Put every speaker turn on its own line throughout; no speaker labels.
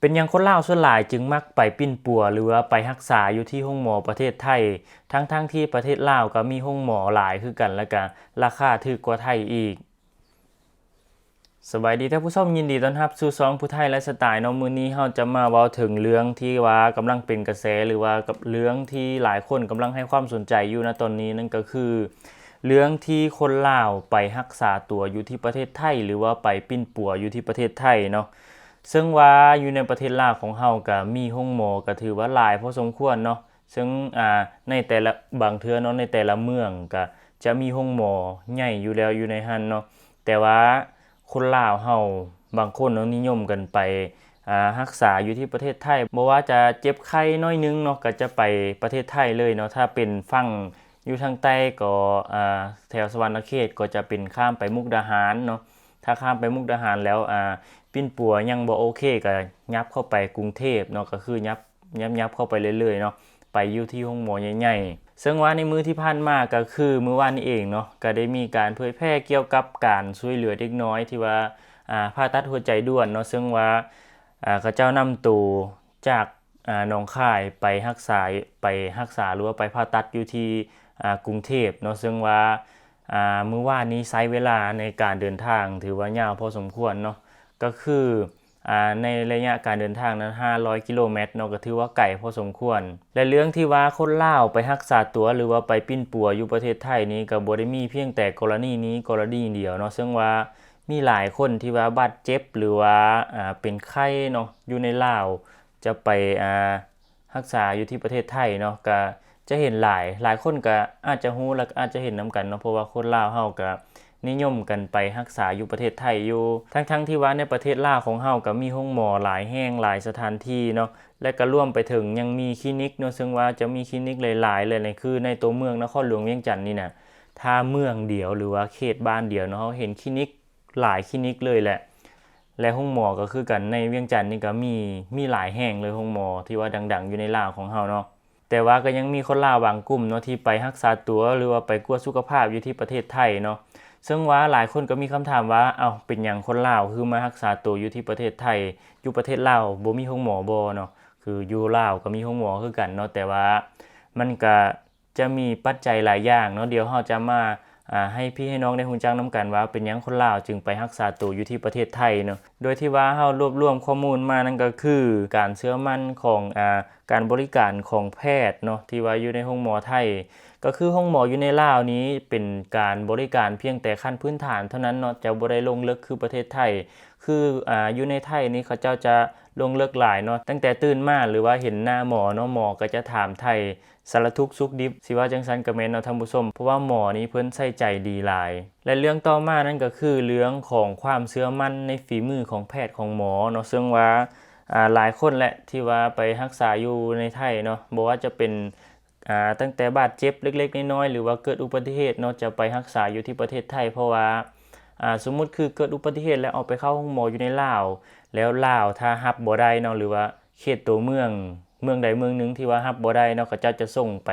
เป็นยังคนเล่าส่วนหลายจึงมักไปปิ้นปัวหรือว่าไปรักษาอยู่ที่ห้องหมอประเทศไทย ทั้งๆทที่ประเทศลาวก็มีห้องหมอหลายคือกันแล้วก็ราคาถูกกว่าไทยอีกสบายดีท่านผู้ชมยินดีต้อนรับสู่ซองผู้ไทยและสไตล์เนาะมื้อนี้เฮาจะมาเว้าถึงเรื่องที่ว่ากำลังเป็นกระแสหรือว่ากับเรื่องที่หลายคนกำลังให้ความสนใจอยู่ณตอนนี้นั่นก็คือ เรื่องที่คนลาวไปรักษาตัวอยู่ที่ประเทศไทย หรือว่าไปปิ้นปัวอยู่ที่ประเทศไทยเนาะ ซึ่งว่าอยู่ในประเทศลาวของเฮาก็มีห้องหมอก็ถือว่าหลายพอสมควรเนาะซึ่งอ่าในแต่ละบางเทื่อเนาะในแต่ละเมืองก็จะมีห้องหมอใหญ่อยู่แล้วอยู่ในหันเนาะแต่ว่าคนลาวเฮาบางคนเนาะนิยมกันไปอ่ารักษาอยู่ที่ประเทศไทยบ่ว่าจะเจ็บไข้น้อยนึงเนาะก็จะไปประเทศไทยเลยเนาะถ้าเป็นฝั่งอยู่ทางใต้ก็อ่าแถวสวรรณเขตก็จะเป็นข้ามไปมุกดาหารเนาะ ถ้าข้ามไปมุกดาหารแล้วอ่าปิ้นปัวยังบ่โอเคก็ยับเข้าไปกรุงเทพเนาะก็คือยับยับยับเข้าไปเรื่อยๆเนาะไปอยู่ที่ห้องหมอใหญ่ๆซึ่งว่าในมือที่ผ่านมาก็คือมือวานนี้เองเนาะก็ได้มีการเผยแพร่เกี่ยวกับการช่วยเหลือเด็กน้อยที่ว่าอ่าผ่าตัดหัวใจด่วนเนาะซึ่งว่าอ่าเขาเจ้านำตัวจากอ่าหนองคายไปรักษาไปรักษาหรือว่าไปผ่าตัดอยู่ที่อ่ากรุงเทพเนาะซึ่งว่า อ่ามื้อวานนี้ใช้เวลาในการเดินทางถือว่ายาวพอสมควรเนาะก็คืออในระยะการเดินทางนั้น 500 กิโลเมตรเนาะก็ถือว่าไกลพอสมควร และเรื่องที่ว่าคนลาวไปรักษาตัวหรือว่าไปปิ้นปัวอยู่ประเทศไทยนี้ก็บ่ได้มีเพียงแต่กรณีนี้กรณีเดียวเนาะซึ่งว่ามีหลายคนที่ว่าบาดเจ็บหรือว่าเป็นไข้เนาะอยู่ในลาวจะไปอ่ารักษาอยู่ที่ประเทศไทยเนาะก็ จะเห็นหลายหลายคนก็อาจจะฮู้แล้วอาจจะเห็นนํกันเนาะเพราะว่าคนลาวเฮาก็นิยมกันไปรักษาอยู่ประเทศไทยอยู่ ทั้งๆที่ว่าในประเทศลาวของเฮาก็มีโรงหมอหลายแห่งหลายสถานที่เนาะและก็ร่วมไปถึงยังมีคลินิกเนาะซึ่งว่าจะมีคลินิกหลายๆเลยในคือในตัวเมืองนครหลวงเวียงจันทน์นี่น่ะถ้าเมืองเดียวหรือว่าเขตบ้านเดียวเนาะเาเห็นคลินิกหลายคลินิกเลยแหละ และห้องหมอก็คือกันในเวียงจันทน์นี่ก็มีมีหลายแห่งเลยห้องหมอที่ว่าดัง ๆ อยู่ในลาวของเฮาเนาะ แต่ว่าก็ยังมีคนลาวบางกลุ่มเนาะที่ไปรักษาตัวหรือว่าไปกวดสุขภาพอยู่ที่ประเทศไทยเนาะซึ่งว่าหลายคนก็มีคำถามว่าเอ้าเป็นอย่างคนลาวคือมารักษาตัวอยู่ที่ประเทศไทย อยู่ประเทศลาวบ่มีห้องหมอบ่เนาะคืออยู่ลาวก็มีห้องหมอคือกันเนาะแต่ว่ามันก็จะมีปัจจัยหลายอย่างเนาะเดี๋ยวเราจะมา ให้พี่ให้น้องได้ฮู้จักนํกันว่าเป็นยังคนลาวจึงไปรักษาตัวอยู่ที่ประเทศไทยเนาะโดยที่ว่าเฮารวบรวมข้อมูลมานั่นก็คือการเชื่อมั่นของอ่าการบริการของแพทย์เนาะที่ว่าอยู่ในห้องหมอไทย ก็คือห้องหมออยู่ในลาวนี้เป็นการบริการเพียงแต่ขั้นพื้นฐานเท่านั้นเนาะจะบ่ได้ลงลึกคือประเทศไทย คืออ่าอยู่ในไทยนี่เขาเจ้าจะลงเลึกหลายเนาะตั้งแต่ตื่นมาหรือว่าเห็นหน้าหมอเนาะหมอก็จะถามไทยสารทุกข์สุขดิบสิว่าจังซั่นก็แม่นเนาะท่านผู้ชมเพราะว่าหมอนี้เพิ่นใส่ใจดีหลาย และเรื่องต่อมานั่นก็คือเรื่องของความเชื่อมั่นในฝีมือของแพทย์ของหมอเนาะซึ่งว่าอ่าหลายคนแหละที่ว่าไปรักษาอยู่ในไทยเนาะบ่ว่าจะเป็น ตั้งแต่บาดเจ็บเล็กๆน้อยๆหรือว่าเกิดอุบัติเหตุเนาะจะไปรักษาอยู่ที่ประเทศไทย เพราะว่าสมมุติคือเกิดอุบัติเหตุแล้วเอาไปเข้าห้องหมออยู่ในลาว แล้วลาวถ้ารับบ่ได้เนาะหรือว่าเขตตัวเมืองเมืองใดเมืองหนึงที่ว่ารับบ่ได้เนาะเขาเจ้าจะส่งไป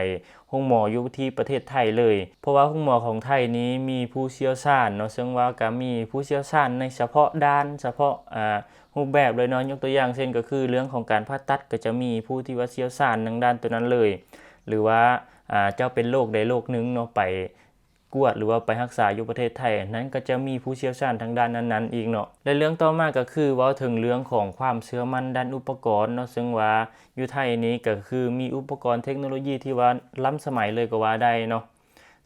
ห้องหมออยู่ที่ประเทศไทยเลย เพราะว่าห้องหมอของไทยนี้มีผู้เชี่ยวชาญเนาะซึ่งว่าก็มีผู้เชี่ยวชาญในเฉพาะด้าน เฉพาะอ่ารูปแบบเลยเนาะยกตัวอย่างเช่นก็คือเรื่องของการผ่าตัดก็จะมีผู้ที่ว่าเชี่ยวชาญทางด้านตัวนั้นเลย หรือว่าเจ้าเป็นโรคใดโรคหนึงเนาะไปกวดหรือว่าไปรักษาอยู่ประเทศไทย นั้นก็จะมีผู้เชี่ยวชาญทางด้านนั้นๆ อีกเนาะและเรื่องต่อมาก็คือว้าถึงเรื่องของความเชื่อมั่นด้านอุปกรณ์เนาะซึ่งว่าอยู่ไทยนี้ก็คือมีอุปกรณ์เทคโนโลยีที่ว่าล้ำสมัยเลยก็ว่าได้เนาะ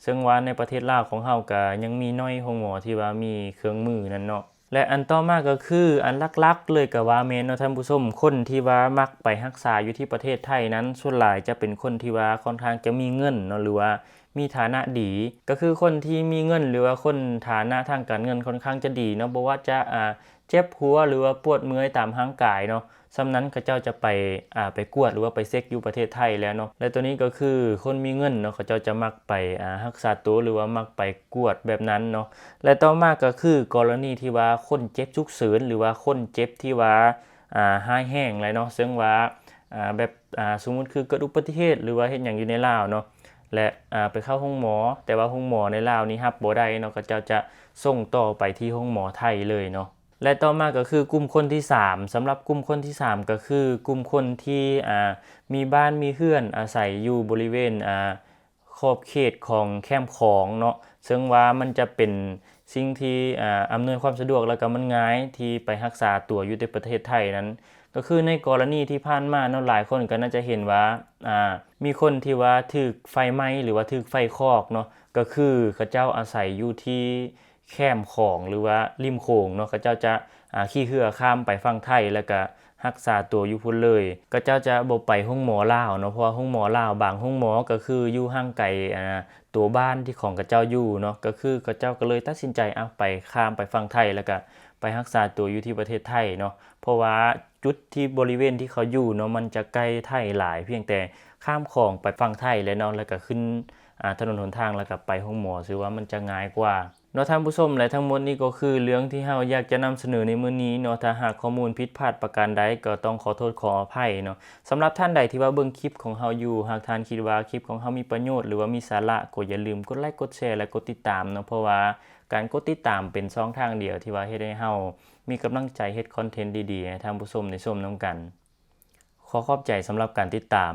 ซึ่งว่าในประเทศลาวของเฮาก็ยังมีน้อยโรงหมอที่ว่ามีเครื่องมือนั่นเนาะ และอันต่อมาก็คืออันลักๆ เลยกับว่าเมนนะท่านผู้ชมคนที่ว่ามักไปรักษาอยู่ที่ประเทศไทยนั้น ส่วนหลายจะเป็นคนที่ว่าค่อนข้างจะมีเงินเนาะหรือว่ามีฐานะดี ก็คือคนที่มีเงินหรือว่าคนฐานะทางการเงินค่อนข้างจะดีเนาะบ่ว่าจะอ่า เจ็บหัวหรือว่าปวดเมื่อยตามร่างกายเนาะสำนั้นเขาเจ้าจะไปอ่าไปกวดหรือว่าไปเซ็กอยู่ประเทศไทยแล้วเนาะและตัวนี้ก็คือคนมีเงินเนาะเขาเจ้าจะมักไปอ่ารักษาตัวหรือว่ามักไปกวดแบบนั้นเนาะและต่อมาก็คือกรณีที่ว่าคนเจ็บฉุกเฉินหรือว่าคนเจ็บที่ว่าอ่าหายแห้งเลยเนาะซึ่งว่าอ่าแบบอ่าสมมุติคือเกิดอุบัติเหตุหรือว่าเฮ็ดหยังอยู่ในลาวเนาะและอ่าไปเข้าห้องหมอ แต่ว่าห้องหมอในลาวนี้รับบ่ได้เนาะเขาเจ้าจะส่งต่อไปที่ห้องหมอไทยเลยเนาะ และต่อมาก็คือกลุ่มคนที่ 3สำหรับกลุ่มคนที่ 3 ก็คือกลุ่มคนที่มีบ้านมีเฮือนอาศัยอยู่บริเวณขอบเขตของแคมป์ของเนาะซึ่งว่ามันจะเป็นสิ่งที่อำนวยความสะดวกแล้วก็มันง่ายที่ไปรักษาตัวอยู่ในประเทศไทยนั้น ก็คือในกรณีที่ผ่านมาเนาะหลายคนก็น่าจะเห็นว่ามีคนที่ว่าถูกไฟไหม้หรือว่าถูกไฟคอกเนาะก็คือเขาเจ้าอาศัยอยู่ที่ แคมของหรือว่าริมโขงเนาะเขาเจ้าจะขี่เรือข้ามไปฝั่งไทยแล้วก็รักษาตัวอยู่พุ่นเลย ก็เจ้าจะบ่ไปห้องหมอลาวเนาะเพราะว่าห้องหมอลาวบางห้องหมอก็คืออยู่ห่างไกลอ่ตัวบ้านที่ของเขาเจ้าอยู่เนาะก็คือเขาเจ้าก็เลยตัดสินใจเอาไปข้ามไปฝั่งไทยแล้วก็ไปรักษาตัวอยู่ที่ประเทศไทยเนาะเพราะว่าจุดที่บริเวณที่เขาอยู่เนาะมันจะใกล้ไทยหลาย เพียงแต่ข้ามคลองไปฝั่งไทยแล้วเนาะแล้วก็ขึ้นถนนหนทางแล้วก็ไปห้องหมอถือว่ามันจะง่ายกว่า เนาะท่านผู้ชมและทั้งหมดนี้ก็คือเรื่องที่เฮาอยากจะนำเสนอในมื้อนี้เนาะถ้าหากข้อมูลผิดพลาดประการใดก็ต้องขอโทษขออภัยเนาะสำหรับท่านใดที่ว่าเบิ่งคลิปของเฮาอยู่ หากท่านคิดว่าคลิปของเฮามีประโยชน์หรือว่ามีสาระก็อย่าลืมกดไลค์กดแชร์และกดติดตามเนาะเพราะว่าการกดติดตามเป็นช่องทางเดียวที่ว่าเฮ็ดให้เฮามีกำลังใจเฮ็ดคอนเทนต์ดีๆให้ท่านผู้ชมได้ชมนํกัน ขอขอบใจสำหรับการติดตาม